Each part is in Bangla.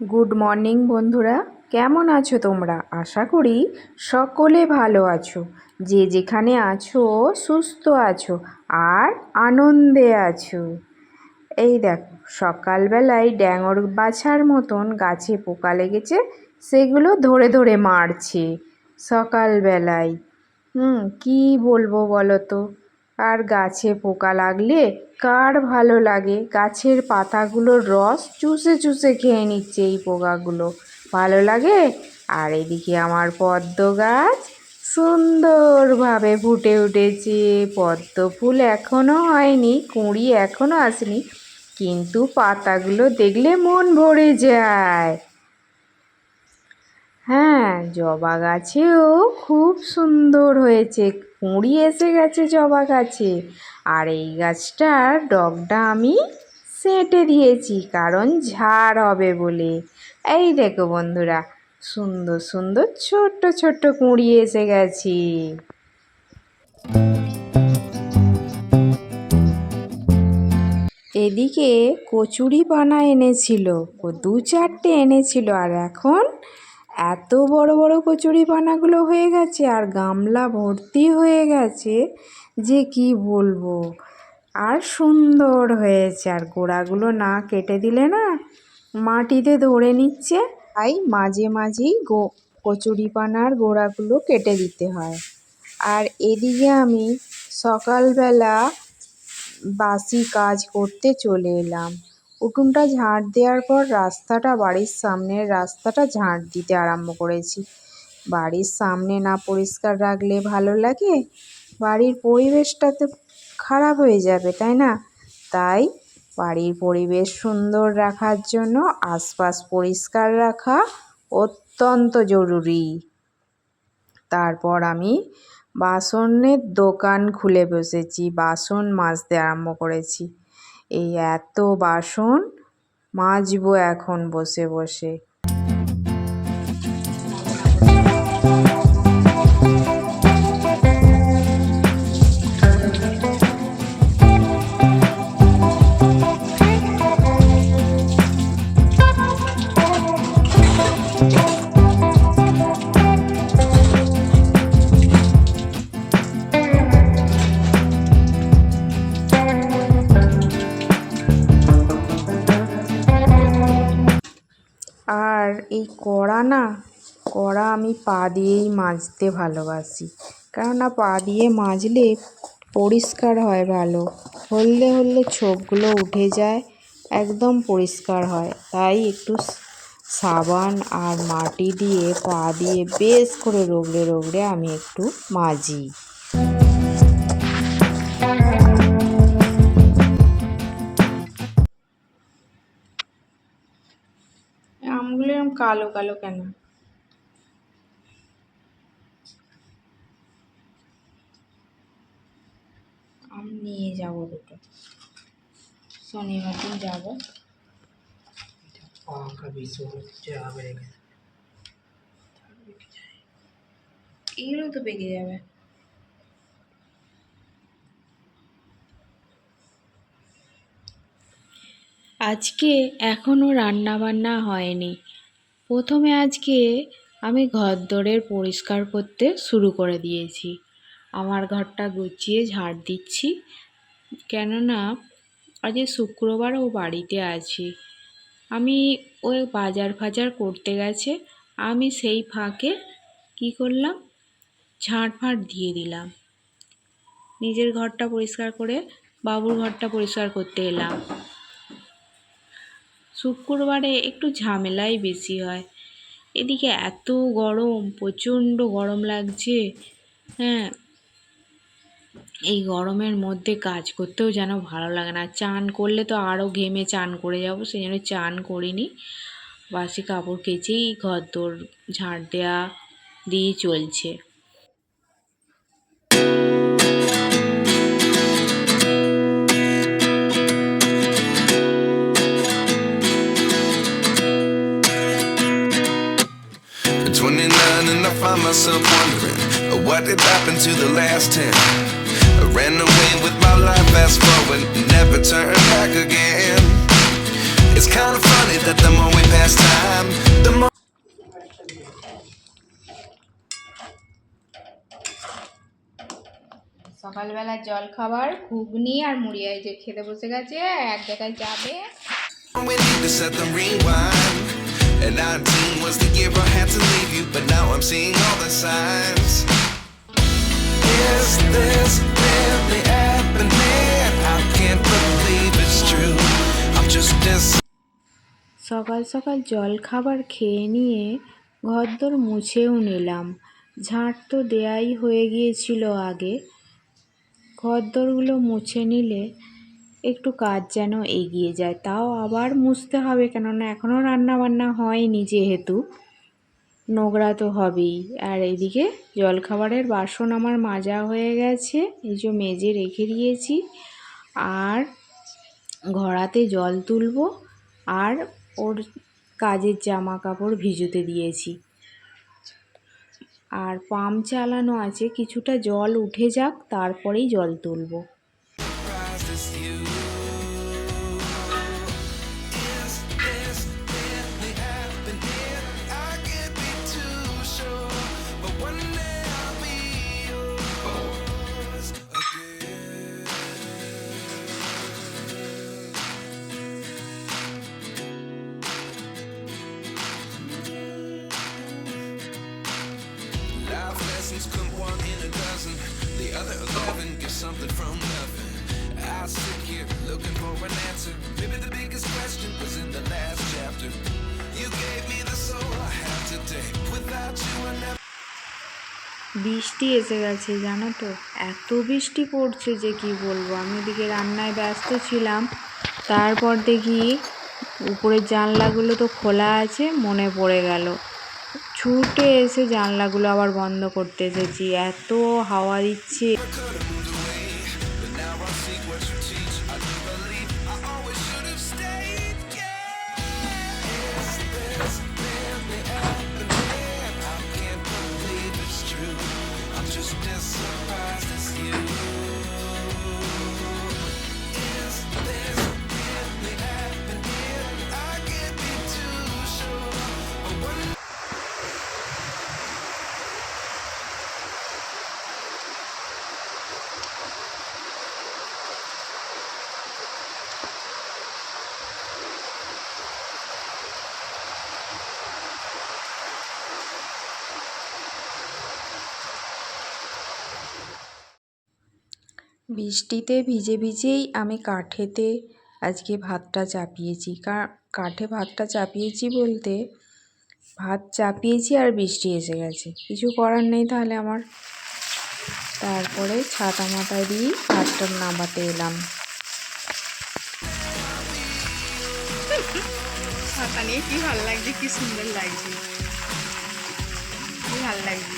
গুড মর্নিং বন্ধুরা। কেমন আছো তোমরা? আশা করি সকলে ভালো আছো। যে যেখানে আছো, সুস্থ আছো আর আনন্দে আছো। এই দেখো, সকালবেলায় ড্যাঙর বাছার মতন গাছে পোকা লেগেছে, সেগুলো ধরে ধরে মারছে সকালবেলায়। হুম, কী বলব বলো তো? আর গাছে পোকা লাগলে কার ভালো লাগে? গাছের পাতাগুলোর রস চুষে চুষে খেয়ে নিচ্ছে এই পোকাগুলো। ভালো লাগে? আর এদিকে আমার পদ্ম গাছ সুন্দরভাবে ফুটে উঠেছে। পদ্ম ফুল এখনও হয়নি, কুঁড়ি এখনও আসেনি, কিন্তু পাতাগুলো দেখলে মন ভরে যায়। হ্যাঁ জবা গাছেও খুব সুন্দর হয়েছে। কুঁড়ি এসে গেছে জবা গাছে। আর এই গাছটার ডগটা আমি সেঁটে দিয়েছি, কারণ ঝাড় হবে বলে। এই দেখো বন্ধুরা, সুন্দর সুন্দর ছোট্ট ছোট্ট কুঁড়ি এসে গেছে। এদিকে কচুরি পানা এনেছিল, ও দু চারটে এনেছিল, আর এখন এত বড় বড় কচুরি পানাগুলো হয়ে গেছে আর গামলা ভর্তি হয়ে গেছে যে কি বলব। আর সুন্দর হয়েছে আর গোড়াগুলো না কেটে দিলে না মাটিতে ধরে নিচ্ছে। তাই মাঝে মাঝেই গো কচুরি পানার গোড়াগুলো কেটে দিতে হয়। আর এদিকে আমি সকালবেলা বাসি কাজ করতে চলে এলাম। উঠোনটা ঝাঁট দেওয়ার পর রাস্তাটা, বাড়ির সামনের রাস্তাটা ঝাঁট দিতে আরম্ভ করেছি। বাড়ির সামনে না পরিষ্কার রাখলে ভালো লাগে? বাড়ির পরিবেশটা তো খারাপ হয়ে যাবে, তাই না? তাই বাড়ির পরিবেশ সুন্দর রাখার জন্য আশপাশ পরিষ্কার রাখা অত্যন্ত জরুরি। তারপর আমি বাসনের দোকান খুলে বসেছি, বাসন মাজতে আরম্ভ করেছি। এই এত বাসন মাজবো এখন বসে বসে। এই কড়া না, কড়া আমি পা দিয়েই মাজতে ভালোবাসি। কেননা পা দিয়ে মাজলে পরিষ্কার হয় ভালো। হলদে হলদে ছোপগুলো উঠে যায়, একদম পরিষ্কার হয়। তাই একটু সাবান আর মাটি দিয়ে পা দিয়ে বেশ করে রগড়ে রগড়ে আমি একটু মাজি। কালো কালো কেন? আম নিয়ে যাব দুটো। শনিবার দিন যাব। এগুলো তো পেকে যাবে। আজকে এখনও রান্না বান্না হয়নি। প্রথমে আজকে আমি ঘর দরের পরিষ্কার করতে শুরু করে দিয়েছি। আমার ঘরটা গুছিয়ে ঝাড় দিচ্ছি। কেননা আজ শুক্রবার ও বাড়িতে আছি। আমি ওই বাজার ফাজার করতে গেছে। আমি সেই ফাঁকে কি করলাম? ঝাঁট ফাঁট দিয়ে দিলাম। নিজের ঘরটা পরিষ্কার করে বাবুর ঘরটা পরিষ্কার করতে এলাম। শুক্রবারে একটু ঝামেলাই বেশি হয়। এদিকে এত গরম, প্রচণ্ড গরম লাগছে। হ্যাঁ এই গরমের মধ্যে কাজ করতেও যেন ভালো লাগে না। চান করলে তো আরও ঘেমে চান করে যাব, সেই জন্য চান করিনি। বাসি কাপড় কেচেই ঘর দোর ঝাড় দেওয়া দিয়ে চলছে। myself wondering what did happen to the last ten. I ran away with my life, fast forward, never turn back again. It's kind of funny that the more we pass time, the more. সকালবেলা জল খাবার ঘুগনি আর মুড়ি যে খেতে বসে গেছে এক জায়গায় যাবে And 19 was the year I had to leave you, but now I'm seeing all the signs. Is this really happening? I can't believe it's true. I'm just as সকাল সকাল জল খাবার খেয়ে নিয়ে ঘরদোর মুছেও নিলাম ঝাঁট তো দেয়াই হয়ে গিয়েছিল আগে ঘরদোরগুলো মুছে নিলে একটু কাজ যেন এগিয়ে যায়, তাও আবার মুছতে হবে কেননা এখনও রান্না বান্না হয়নি যেহেতু। নোংরা তো হবেই। আর এদিকে জলখাবারের বাসন আমার মাজা হয়ে গেছে, এই যে মেজে রেখে দিয়েছি। আর ঘড়াতে জল তুলবো, আর ওর কাজের জামা কাপড় ভিজোতে দিয়েছি। আর পাম্প চালানো আছে, কিছুটা জল উঠে যাক, তারপরেই জল তুলবো। বৃষ্টি এসে গেছে, জানো তো? এত বৃষ্টি পড়ছে যে কি বলব? আমি ওদিকে রান্নায় ব্যস্ত ছিলাম। তারপর দেখি উপরের জানলাগুলো তো খোলা আছে, মনে পড়ে গেল। ছুটে এসে জানলাগুলো আবার বন্ধ করতে এসেছি। এত হাওয়া দিচ্ছে। বৃষ্টিতে ভিজে ভিজেই আমি কাঠেতে আজকে ভাতটা চাপিয়েছি। কাঠে ভাতটা চাপিয়েছি বলতে ভাত চাপিয়েছি আর বৃষ্টি এসে গেছে। কিছু করার নেই তাহলে আমার। তারপরে ছাতা মাথায় দিয়ে ভাতটা নামাতে এলাম। ছাতা নিয়ে কি ভালো লাগছে, কি সুন্দর লাগছে। কি ভালো লাগছে।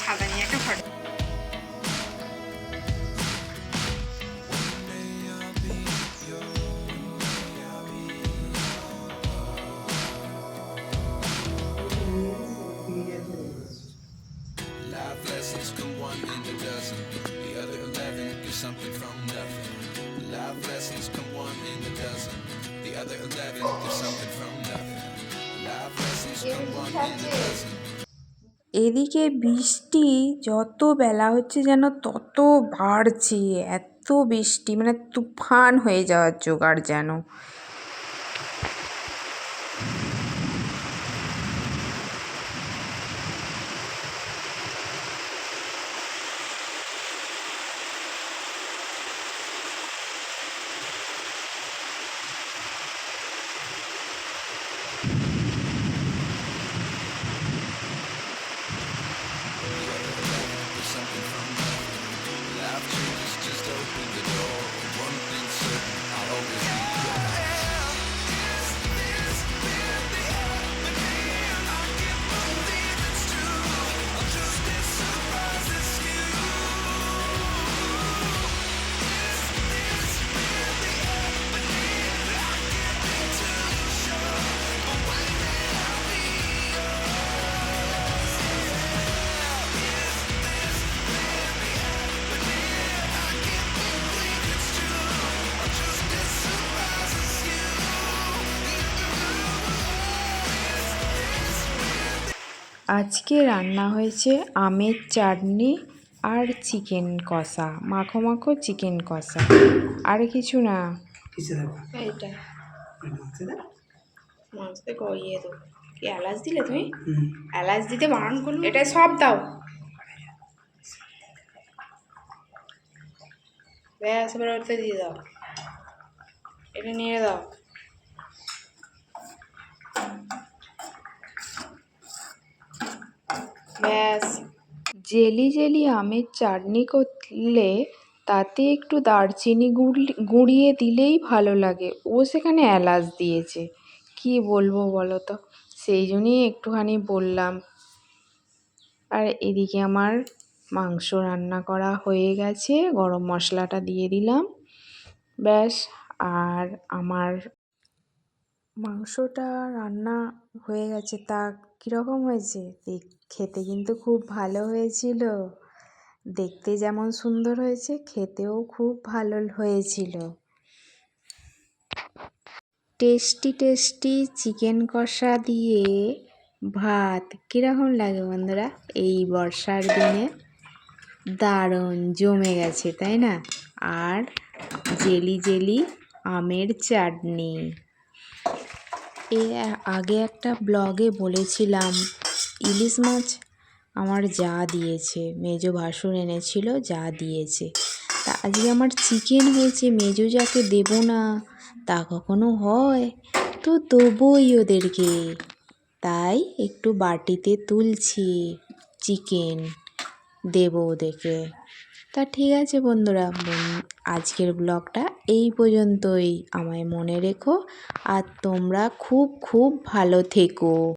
ছাতা নিয়ে একটা ফটো। এদিকে বৃষ্টি যত বেলা হচ্ছে যেন তত বাড়ছে, এত বৃষ্টি মানে তুফান হয়ে যাওয়ার জোগাড় যেন। আজকে রান্না হয়েছে আমের চাটনি আর চিকেন কষা মাখো মাখো চিকেন কষা। আর কিছু না। এলাচ দিলে তুমি? এলাচ দিতে বারণ করল? এটা সব দাও। ব্যাস এবার দিয়ে দাও। এটা নিয়ে দাও। ব্যাস জেলি জেলি আমের চাটনি করলে তাতে একটু দারচিনি গুড়- গুঁড়িয়ে দিলেই ভালো লাগে। ও সেখানে এলাচ দিয়েছে। কি বলব বলো তো? সেই জন্যই একটুখানি বললাম। আর এদিকে আমার মাংস রান্না করা হয়ে গেছে। গরম মশলাটা দিয়ে দিলাম। ব্যাস, আর আমার মাংসটা রান্না হয়ে গেছে। তা কীরকম হয়েছে? দেখ খেতে কিন্তু খুব ভালো হয়েছিল। দেখতে যেমন সুন্দর হয়েছে, খেতেও খুব ভালো হয়েছিল। টেস্টি টেস্টি চিকেন কষা দিয়ে ভাত। কীরকম লাগে বন্ধুরা? এই বর্ষার দিনে দারুণ জমে গেছে, তাই না? আর জেলি জেলি আমের চাটনি। এ আগে একটা ব্লগে বলেছিলাম ইলিশ মাছ আমার যা দিয়েছে, মেজো ভাসুর এনেছিল, যা দিয়েছে। তা আজকে আমার চিকেন হয়েছে, মেজো যাকে দেবো না, তা কখনো হয়? তো দেবই ওদেরকে। তাই একটু বাটিতে তুলছি চিকেন দেবো ওদেরকে। তা ঠিক আছে বন্ধুরা আজকের ব্লগটা এই পর্যন্তই। আমায় মনে রেখো, আর তোমরা খুব খুব ভালো থেকো।